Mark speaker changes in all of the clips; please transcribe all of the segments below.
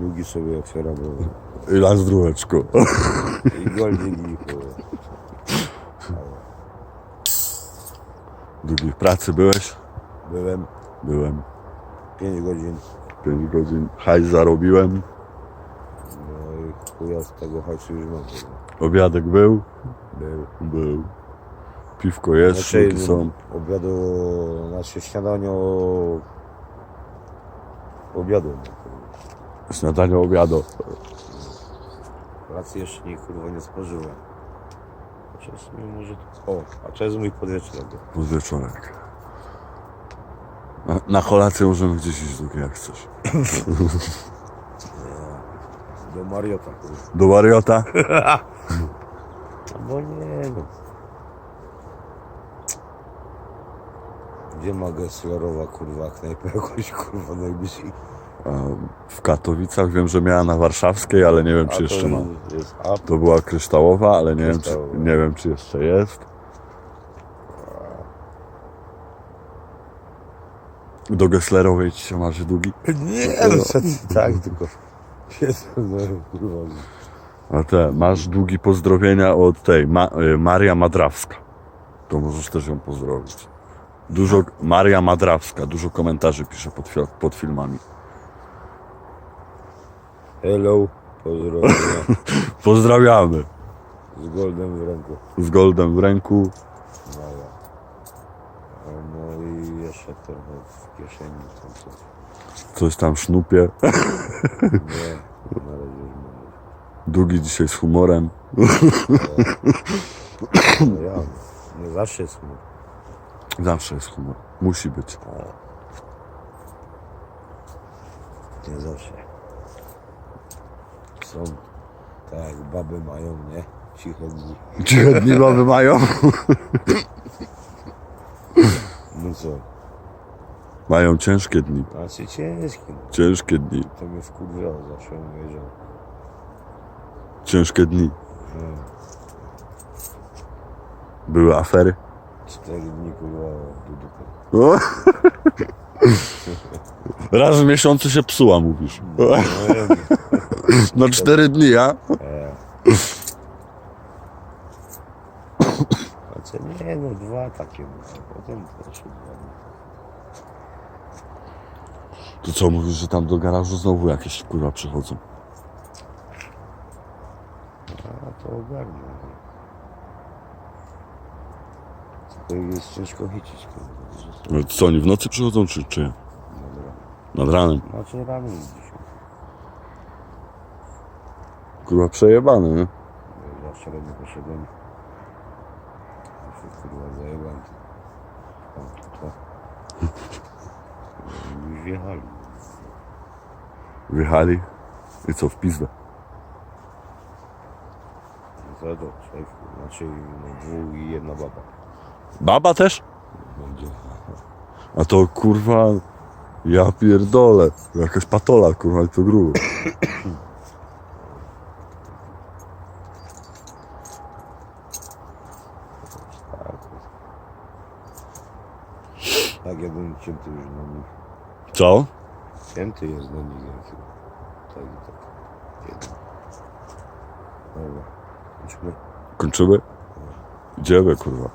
Speaker 1: długi sobie otwieram bo-
Speaker 2: I las dróweczko.
Speaker 1: i goldzik i.
Speaker 2: Długi w pracy byłeś?
Speaker 1: Byłem
Speaker 2: Byłem.
Speaker 1: 5 godzin,
Speaker 2: 5 godzin. Hajs zarobiłem.
Speaker 1: no i chuja z tego hajsu już mam.
Speaker 2: Obiadek był?
Speaker 1: Był.
Speaker 2: Był. Piwko jest,
Speaker 1: Znaczy,
Speaker 2: szluki są.
Speaker 1: obiadu, znaczy śniadanie obiadu.
Speaker 2: Śniadanie, obiado.
Speaker 1: Pracy jeszcze nie kurwa nie spożyłem. Chociaż nie może... O, a to jest mój podwieczorek.
Speaker 2: Podwieczorek. Na, na kolację możemy gdzieś iść długi jak chcesz.
Speaker 1: Do Mariota kurwa.
Speaker 2: Do wariota?
Speaker 1: Bo nie no. Gdzie ma Gesslerowa kurwa knajpę jakąś kurwa najbliżej?
Speaker 2: W Katowicach wiem, że miała na warszawskiej, ale nie wiem, czy jeszcze ma. To była kryształowa, ale nie wiem, czy, nie wiem, czy jeszcze jest. Do Gesslerowej ci się marzy długi?
Speaker 1: Nie, no ty, tak, tylko... No.
Speaker 2: A te, masz długi pozdrowienia od tej, Ma, y, Maria Madrawska. To możesz też ją pozdrowić. Dużo, Maria Madrawska, dużo komentarzy pisze pod, pod filmami.
Speaker 1: Hello, pozdrowienia
Speaker 2: Pozdrawiamy.
Speaker 1: z goldem w ręku.
Speaker 2: Z goldem w ręku.
Speaker 1: No, ja. no i jeszcze trochę w kieszeni tam coś.
Speaker 2: Coś tam sznupie.
Speaker 1: Nie, na razie już mam.
Speaker 2: Długi dzisiaj z humorem.
Speaker 1: No ja, nie zawsze jest humor.
Speaker 2: Zawsze jest humor. Musi być.
Speaker 1: Nie zawsze. Są tak jak baby mają, nie? Ciche dni.
Speaker 2: Ciche dni baby mają.
Speaker 1: No co?
Speaker 2: Mają ciężkie dni.
Speaker 1: Znaczy ciężkie. no.
Speaker 2: Ciężkie dni.
Speaker 1: To mnie wkurwiało zawsze mówię, że
Speaker 2: Ciężkie dni.
Speaker 1: no,
Speaker 2: Były afery.
Speaker 1: cztery dni kurwa do!
Speaker 2: Raz w miesiącu się psuła, mówisz.
Speaker 1: No.
Speaker 2: Na cztery dni, a?
Speaker 1: Znaczy nie no, dwa takie mówię, potem też dwa.
Speaker 2: To co, mówisz, że tam do garażu znowu jakieś kurwa przychodzą?
Speaker 1: A to ogarnę. Tylko jest ciężko chycić, kurwa. że
Speaker 2: No co, oni w nocy przychodzą, czy, czy
Speaker 1: Dobra.
Speaker 2: nad ranem?
Speaker 1: Znaczy rano dzisiaj.
Speaker 2: Kurwa przejebane, nie?
Speaker 1: Ja poszedłem. Się kurwa zajebałem. Tam to. No, Już wjechali.
Speaker 2: Wjechali i co, w pizdę?
Speaker 1: No to szef, znaczy no, dwóch i jedna baba.
Speaker 2: Baba też?
Speaker 1: Będzie.
Speaker 2: A to kurwa, ja pierdolę. Jakaś patola, kurwa, i to grubo.
Speaker 1: Tak, bym cięty już na nich.
Speaker 2: Co?
Speaker 1: Cięty jest na nich, jak tak i tak. Jeden. Dobra. Idźmy.
Speaker 2: Kończymy? Idziemy, kurwa.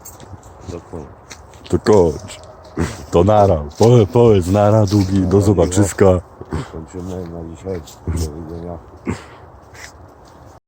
Speaker 1: Dokładnie.
Speaker 2: To kończ. To nara. Powiedz, powiedz nara, długi, do zobaczyska.
Speaker 1: Kończymy na dzisiaj. Do widzenia.